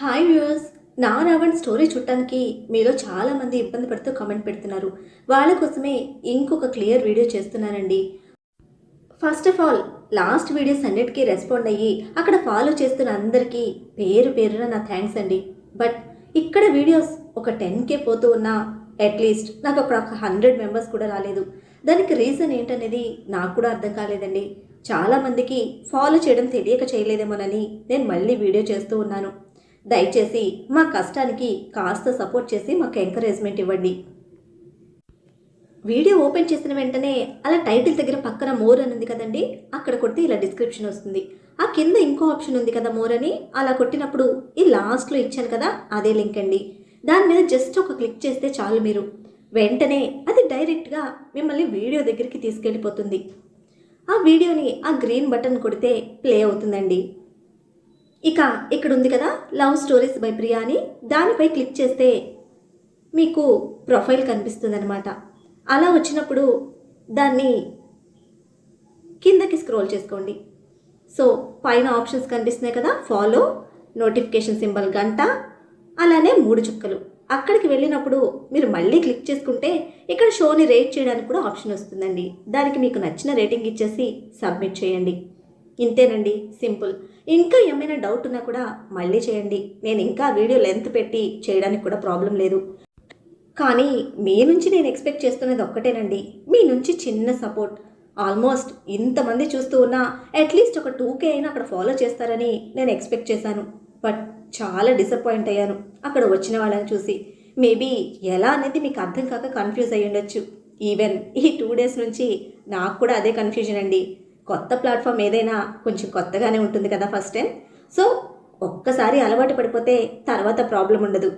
Hi views నా Raavan story చూడటానికి మీలో చాలామంది ఇబ్బంది పడుతూ కామెంట్ పెడుతున్నారు. వాళ్ళ కోసమే ఇంకొక క్లియర్ వీడియో చేస్తున్నానండి. First of all last videos అన్నిటికీ రెస్పాండ్ అయ్యి అక్కడ ఫాలో చేస్తున్న అందరికీ పేరు పేరున నా థ్యాంక్స్ అండి. బట్ ఇక్కడ వీడియోస్ ఒక టెన్కే పోతూ ఉన్నా అట్లీస్ట్ నాకు అక్కడ ఒక హండ్రెడ్ మెంబర్స్ కూడా రాలేదు. దానికి రీజన్ ఏంటనేది నాకు కూడా అర్థం కాలేదండి. చాలామందికి ఫాలో చేయడం తెలియక చేయలేదేమోనని నేను మళ్ళీ వీడియో చేస్తూ ఉన్నాను. దయచేసి మా కష్టానికి కాస్త సపోర్ట్ చేసి మాకు ఎంకరేజ్మెంట్ ఇవ్వండి. వీడియో ఓపెన్ చేసిన వెంటనే అలా టైటిల్ దగ్గర పక్కన మోర్ అని ఉంది కదండి అక్కడ కొడితే ఇలా డిస్క్రిప్షన్ వస్తుంది. ఆ కింద ఇంకో ఆప్షన్ ఉంది కదా మోర్ అని అలా కొట్టినప్పుడు ఈ లాస్ట్లో ఇచ్చాను కదా అదే లింక్ అండి. దాని మీద జస్ట్ ఒక క్లిక్ చేస్తే చాలు మీరు. వెంటనే అది డైరెక్ట్గా మిమ్మల్ని వీడియో దగ్గరికి తీసుకెళ్ళిపోతుంది. ఆ వీడియోని ఆ గ్రీన్ బటన్ కొడితే ప్లే అవుతుందండి. ఇక ఇక్కడ ఉంది కదా లవ్ స్టోరీస్ బై ప్రియా అని దానిపై క్లిక్ చేస్తే మీకు ప్రొఫైల్ కనిపిస్తుందన్నమాట. అలా వచ్చినప్పుడు దాన్ని కిందకి స్క్రోల్ చేసుకోండి. సో పైన ఆప్షన్స్ కనిపిస్తున్నాయి కదా ఫాలో నోటిఫికేషన్ సింబల్ గంట అలానే మూడు చుక్కలు. అక్కడికి వెళ్ళినప్పుడు మీరు మళ్ళీ క్లిక్ చేసుకుంటే ఇక్కడ షోని రేట్ చేయడానికి కూడా ఆప్షన్ వస్తుందండి. దానికి మీకు నచ్చిన రేటింగ్ ఇచ్చేసి సబ్మిట్ చేయండి. ఇంతేనండి సింపుల్. ఇంకా ఏమైనా డౌట్ ఉన్నా కూడా మళ్ళీ చేయండి. నేను ఇంకా వీడియో లెంత్ పెట్టి చేయడానికి కూడా ప్రాబ్లం లేదు. కానీ మీ నుంచి నేను ఎక్స్పెక్ట్ చేస్తున్నది ఒక్కటేనండి. మీ నుంచి చిన్న సపోర్ట్ ఆల్మోస్ట్ ఇంతమంది చూస్తూ ఉన్నా అట్లీస్ట్ ఒక టూ కే అయినా అక్కడ ఫాలో చేస్తారని నేను ఎక్స్పెక్ట్ చేశాను. బట్ చాలా డిసప్పాయింట్ అయ్యాను అక్కడ వచ్చిన వాళ్ళని చూసి. మేబీ ఎలా అనేది మీకు అర్థం కాక కన్ఫ్యూజ్ అయ్యి ఉండొచ్చు ఈవెన్ ఈ టూ డేస్ నుంచి నాకు కూడా అదే కన్ఫ్యూజన్ అండి. కొత్త ప్లాట్ఫామ్ ఏదైనా కొంచెం కొత్తగానే ఉంటుంది కదా ఫస్ట్ టైం సో ఒక్కసారి అలవాటు పడిపోతే తర్వాత ప్రాబ్లం ఉండదు.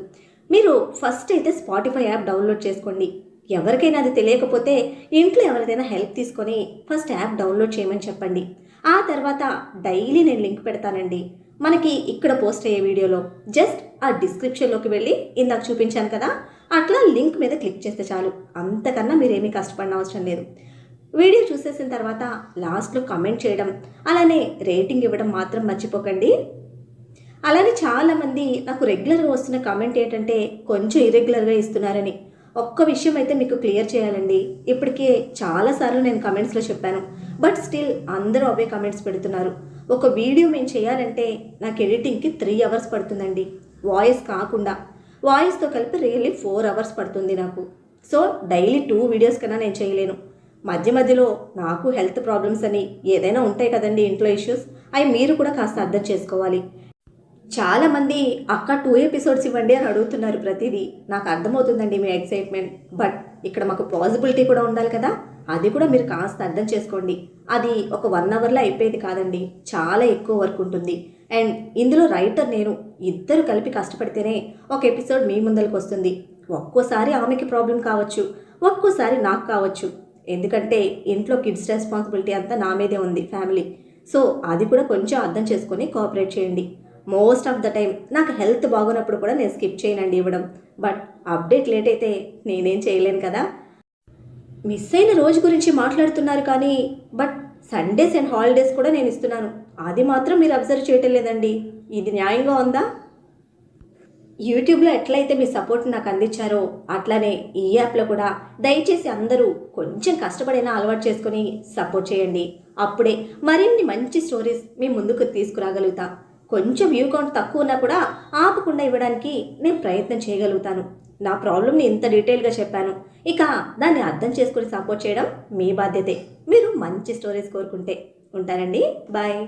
మీరు ఫస్ట్ అయితే స్పాటిఫై యాప్ డౌన్లోడ్ చేసుకోండి. ఎవరికైనా అది తెలియకపోతే ఇంట్లో ఎవరిదైనా హెల్ప్ తీసుకొని ఫస్ట్ యాప్ డౌన్లోడ్ చేయమని చెప్పండి. ఆ తర్వాత డైలీ నేను లింక్ పెడతానండి. మనకి ఇక్కడ పోస్ట్ అయ్యే వీడియోలో జస్ట్ ఆ డిస్క్రిప్షన్లోకి వెళ్ళి ఇందాక చూపించాను కదా అట్లా లింక్ మీద క్లిక్ చేస్తే చాలు. అంతకన్నా మీరేమీ కష్టపడిన అవసరం లేదు. వీడియో చూసేసిన తర్వాత లాస్ట్లో కమెంట్ చేయడం అలానే రేటింగ్ ఇవ్వడం మాత్రం మర్చిపోకండి. అలానే చాలామంది నాకు రెగ్యులర్గా వస్తున్న కామెంట్ ఏంటంటే కొంచెం ఇరెగ్యులర్గా ఇస్తున్నారని. ఒక్క విషయం అయితే మీకు క్లియర్ చేయాలండి. ఇప్పటికే చాలాసార్లు నేను కమెంట్స్లో చెప్పాను బట్ స్టిల్ అందరూ అవే కమెంట్స్ పెడుతున్నారు. ఒక వీడియో మేము చేయాలంటే నాకు ఎడిటింగ్కి త్రీ అవర్స్ పడుతుందండి. వాయిస్ కాకుండా. వాయిస్తో కలిపి రియల్లీ ఫోర్ అవర్స్ పడుతుంది నాకు. సో డైలీ టూ వీడియోస్ కన్నా నేను చేయలేను. మధ్య మధ్యలో నాకు హెల్త్ ప్రాబ్లమ్స్ అని ఏదైనా ఉంటాయి కదండి ఇంట్లో ఇష్యూస్ అవి మీరు కూడా కాస్త అర్థం చేసుకోవాలి. చాలామంది అక్క టూ ఎపిసోడ్స్ ఇవ్వండి అని అడుగుతున్నారు ప్రతిదీ. నాకు అర్థమవుతుందండి మీ ఎక్సైట్మెంట్ బట్ ఇక్కడ మాకు పాసిబిలిటీ కూడా ఉండాలి కదా. అది కూడా మీరు కాస్త అర్థం చేసుకోండి. అది ఒక వన్ అవర్లో అయిపోయేది కాదండి. చాలా ఎక్కువ వర్క్ ఉంటుంది. అండ్ ఇందులో రైటర్ నేను ఇద్దరు కలిపి కష్టపడితేనే ఒక ఎపిసోడ్ మీ ముందరికి వస్తుంది ఒక్కోసారి ఆమెకి ప్రాబ్లం కావచ్చు ఒక్కోసారి నాకు కావచ్చు. ఎందుకంటే ఇంట్లో కిడ్స్ రెస్పాన్సిబిలిటీ అంతా నా మీదే ఉంది ఫ్యామిలీ. సో అది కూడా కొంచెం అర్థం చేసుకొని కోఆపరేట్ చేయండి. మోస్ట్ ఆఫ్ ద టైం నాకు హెల్త్ బాగున్నప్పుడు కూడా నేను స్కిప్ చేయనండి ఇవ్వడం. బట్ అప్డేట్ లేట్ అయితే నేనేం చేయలేను కదా. మిస్ అయిన రోజు గురించి మాట్లాడుతున్నారు కానీ బట్ సండేస్ అండ్ హాలిడేస్ కూడా నేను ఇస్తున్నాను. అది మాత్రం మీరు అబ్జర్వ్ చేయటం లేదండి. ఇది న్యాయంగా ఉందా? యూట్యూబ్లో ఎట్లయితే మీ సపోర్ట్ నాకు అందించారో అట్లానే ఈ యాప్లో కూడా దయచేసి అందరూ కొంచెం కష్టపడైనా అలవాటు చేసుకొని సపోర్ట్ చేయండి. అప్పుడే మరిన్ని మంచి స్టోరీస్ మీ ముందుకు తీసుకురాగలుగుతా. కొంచెం వ్యూ కౌంట్ తక్కువ ఉన్నా కూడా ఆపకుండా ఇవ్వడానికి నేను ప్రయత్నం చేయగలుగుతాను. నా ప్రాబ్లమ్ని ఇంత డీటెయిల్గా చెప్పాను. ఇక దాన్ని అర్థం చేసుకుని సపోర్ట్ చేయడం మీ బాధ్యతే. మీరు మంచి స్టోరీస్ కోరుకుంటే. ఉంటానండి బాయ్.